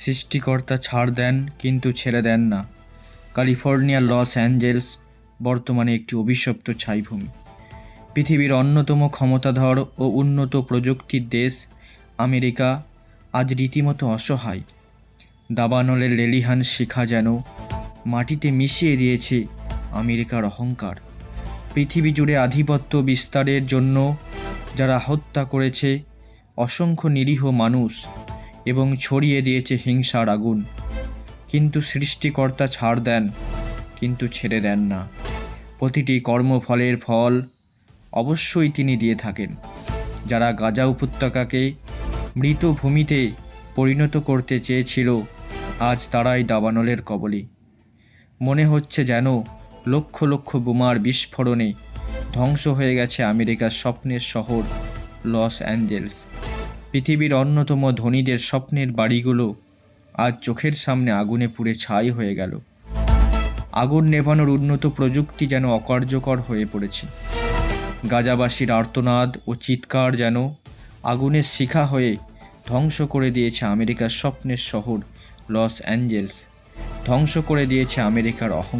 সৃষ্টিকর্তা ছাড় দেন কিন্তু ছেড়ে দেন না। ক্যালিফোর্নিয়ার লস অ্যাঞ্জেলস বর্তমানে একটি অভিশপ্ত ছাইভূমি। পৃথিবীর অন্যতম ক্ষমতাধর ও উন্নত প্রযুক্তির দেশ আমেরিকা আজ রীতিমতো অসহায়। দাবানলের লেলিহান শিখা যেন মাটিতে মিশিয়ে দিয়েছে আমেরিকার অহংকার। পৃথিবী জুড়ে আধিপত্য বিস্তারের জন্য যারা হত্যা করেছে অসংখ্য নিরীহ মানুষ এবং ছড়িয়ে দিয়েছে হিংসার আগুন। কিন্তু সৃষ্টিকর্তা ছাড় দেন, কিন্তু ছেড়ে দেন না। প্রতিটি কর্মফলের ফল অবশ্যই তিনি দিয়ে থাকেন। যারা গাজা উপত্যকাকে মৃত ভূমিতে পরিণত করতে চেয়েছিল, আজ তারাই দাবানলের কবলে। মনে হচ্ছে যেন লক্ষ লক্ষ বোমার বিস্ফোরণে ধ্বংস হয়ে গেছে আমেরিকার স্বপ্নের শহর লস অ্যাঞ্জেলস। পৃথিবীর অন্যতম ধনীদের স্বপ্নের বাড়িগুলো আজ চোখের সামনে আগুনে পুড়ে ছাই হয়ে গেল। আগুন নেভানোর উন্নত প্রযুক্তি যেন অকার্যকর হয়ে পড়েছে। গাজাবাসীর আর্তনাদ ও চিৎকার যেন আগুনের শিখা হয়ে ধ্বংস করে দিয়েছে আমেরিকার স্বপ্নের শহর লস অ্যাঞ্জেলস। ধ্বংস করে দিয়েছে আমেরিকার অহং